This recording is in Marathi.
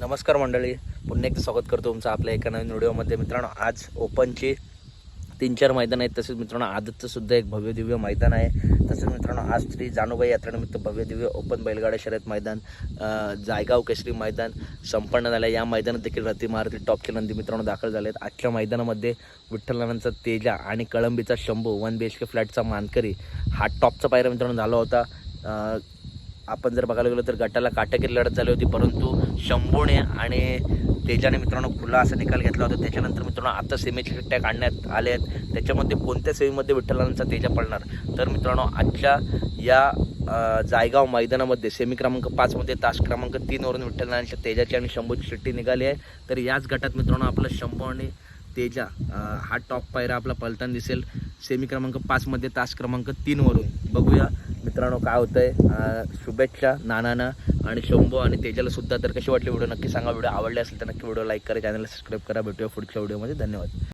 नमस्कार मंडळी. पुन्हा एकदा स्वागत करतो तुमचं आपल्या एका नवीन व्हिडिओमध्ये. मित्रांनो आज ओपनचे तीन चार मैदान आहेत. तसेच मित्रांनो आदतचं सुद्धा एक भव्य दिव्य मैदान आहे. तसेच मित्रांनो आज श्री जानूबाई यात्रेनिमित्त भव्य दिव्य ओपन बैलगाडा शर्यत मैदान जायगाव केसरी मैदान संपन्न झालं या मैदानात देखील रती मारुती टॉपचे नंदी मित्रांनो दाखल झाले आहेत आजच्या मैदानामध्ये विठ्ठलानंदचा तेजा आणि कळंबीचा Shambhu one B H K फ्लॅटचा मानकरी हा टॉपचा पायरा मित्रांनो झाला होता. आपण जर बघायला गेलो तर गटाला काटाकीर लढत झाली होती परंतु शंभूने आणि तेजाने मित्रांनो खुला असा निकाल घेतला होता. त्याच्यानंतर मित्रांनो आता सेमीचे टॅग आणण्यात आले आहेत. त्याच्यामध्ये कोणत्या सेमीमध्ये विठ्ठलांचा तेजा पडणार? तर मित्रांनो आजच्या या जायगाव मैदानामध्ये सेमी क्रमांक पाचमध्ये तास क्रमांक तीनवरून विठ्ठलांच्या तेजाची आणि शंभूची शिट्टी निघाली आहे. तर याच गटात मित्रांनो आपलं शंभू आणि तेजा हा टॉप पायरा आपला पलताना दिसेल. सेमी क्रमांक पाचमध्ये तास क्रमांक तीनवरून बघूया मित्रांनो काय होतं आहे शुभेच्छा नानांना. आणि शंभू आणि तेजाला सुद्धा. तर कशी वाटली व्हिडिओ? नक्की सांगा. व्हिडिओ आवडले असेल तर नक्की व्हिडिओ लाईक करा चॅनलला सबस्क्राईब करा. भेटूया पुढच्या व्हिडिओमध्ये. धन्यवाद.